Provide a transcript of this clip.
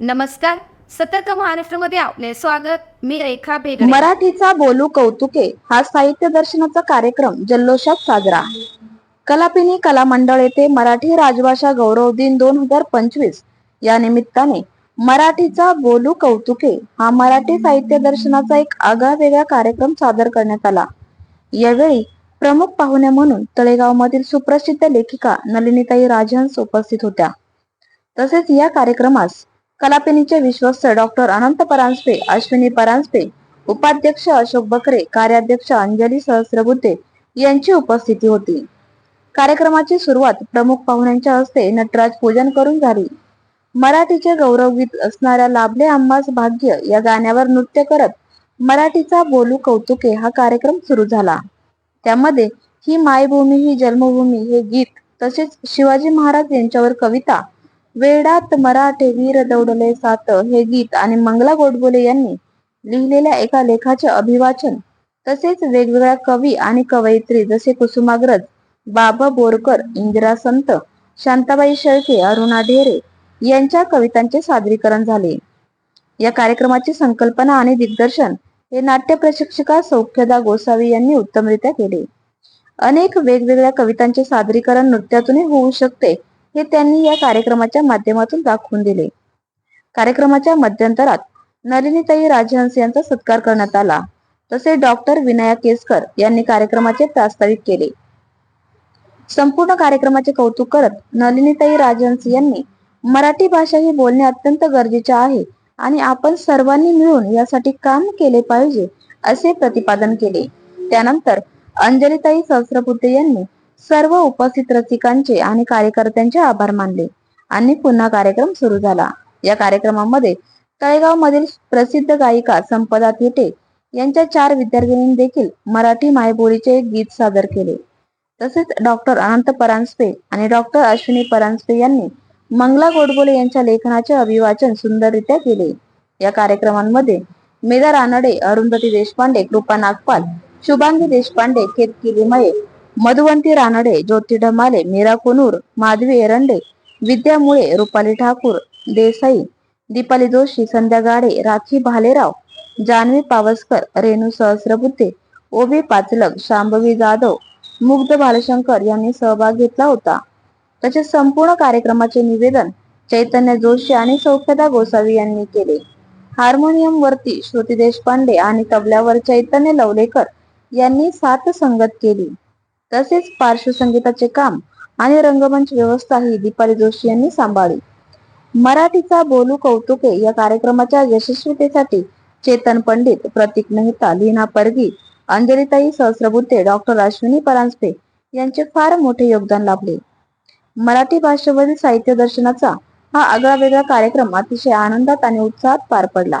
नमस्कार. सतर्क महाराष्ट्रामध्ये आपले स्वागत. मी रेखा बेगडे मराठीचा बोलू कौतुके हा साहित्य दर्शनाचा कार्यक्रम जल्लोषात साजरा. कलापिनी कला मंडळ येथे मराठी राजभाषा गौरव दिन दोन हजार पंचवीस या निमित्ताने मराठीचा बोलू कौतुके हा मराठी साहित्य दर्शनाचा एक आगळा वेगळा कार्यक्रम सादर करण्यात आला. यावेळी प्रमुख पाहुण्या म्हणून तळेगाव मधील सुप्रसिद्ध लेखिका नलिनीताई राजहंस उपस्थित होत्या. तसेच या कार्यक्रमास कलापिनीचे विश्वस्त डॉक्टर अनंत परांजपे अश्विनी परांजपे उपाध्यक्ष अशोक बकरे कार्याध्यक्ष अंजली सहस्रबुद्धे यांची उपस्थिती होती. कार्यक्रमाची सुरुवात प्रमुख पाहुण्यांच्या हस्ते नटराज पूजन करून झाली. मराठीचे गौरवगीत असणाऱ्या लाभले आम्हास भाग्य या गाण्यावर नृत्य करत मराठीचा बोलू कौतुके हा कार्यक्रम सुरू झाला. त्यामध्ये ही मायभूमी ही जन्मभूमी हे गीत तसेच शिवाजी महाराज यांच्यावर कविता वेडात मराठे वीर दौडले सात. हे गीत आणि मंगला गोडबोले यांनी लिहिलेल्या एका लेखाचे अभिवाचन. तसेच वेगवेगळ्या कवी आणि कवयित्री जसे कुसुमाग्रज बाबा बोरकर इंदिरा संत शांताबाई शेळके अरुणा ढेरे यांच्या कवितांचे सादरीकरण झाले. या कार्यक्रमाची संकल्पना आणि दिग्दर्शन हे नाट्य प्रशिक्षिका सौख्यदा गोसावी यांनी उत्तमरित्या केले. अनेक वेगवेगळ्या कवितांचे सादरीकरण नृत्यातूनही होऊ शकते. हे त्यांनी या कार्यक्रमाच्या माध्यमातून दाखवून दिले. कार्यक्रमाच्या मध्यंतरात नलिनीताई राजहंस यांचा सत्कार करण्यात आला. तसे डॉक्टर विनायक केसकर यांनी कार्यक्रमाचे प्रास्ताविक केले. संपूर्ण कार्यक्रमाचे कौतुक करत नलिनीताई राजहंस यांनी मराठी भाषा ही बोलणे अत्यंत गरजेचे आहे आणि आपण सर्वांनी मिळून यासाठी काम केले पाहिजे असे प्रतिपादन केले. त्यानंतर अंजलीताई सहस्रबुद्धे यांनी सर्व उपस्थित रसिकांचे आणि कार्यकर्त्यांचे आभार मानले. आणि पुन्हा कार्यक्रम सुरू झाला. या कार्यक्रमामध्ये तळेगाव मधील प्रसिद्ध गायिका संपदा थेटे यांच्या चार विद्यार्थिनींनी देखील मराठी मायबोलीचे एक गीत सादर केले. तसेच डॉक्टर अनंत परांजपे आणि डॉक्टर अश्विनी परांजपे यांनी मंगला गोडबोले यांच्या लेखनाचे अभिवाचन सुंदररित्या केले. या कार्यक्रमांमध्ये मेधा रानडे अरुंधती देशपांडे कृपा नागपाल शुभांगी देशपांडे केतकी लिमये मधुवंती रानडे ज्योती डमाले मीरा कुनूर माधवी एरंडे विद्या मुळे रुपाली ठाकूर देसाई दीपाली जोशी संध्या गाडे राखी भालेराव जानवी पावसकर रेणू सहस्रबुद्धे ओबी पाचलक शांभवी जाधव मुग्ध बालशंकर यांनी सहभाग घेतला होता. तसेच संपूर्ण कार्यक्रमाचे निवेदन चैतन्य जोशी आणि सौख्यदा गोसावी यांनी केले. हार्मोनियम वरती श्रुती देशपांडे आणि तबल्यावर चैतन्य लवलेकर यांनी साथ संगत केली. तसेच पार्श्वसंगीताचे काम आणि रंगमंच व्यवस्था ही दीपाली जोशी यांनी सांभाळली. मराठीचा बोलू कौतुके या कार्यक्रमाच्या यशस्वीतेसाठी चेतन पंडित प्रतीक मेहता लीना परगी अंजलीताई सहस्रबुद्धे डॉक्टर अश्विनी परांजपे यांचे फार मोठे योगदान लाभले. मराठी भाषेवरील साहित्य दर्शनाचा हा आगळा वेगळा कार्यक्रम अतिशय आनंदात आणि उत्साहात पार पडला.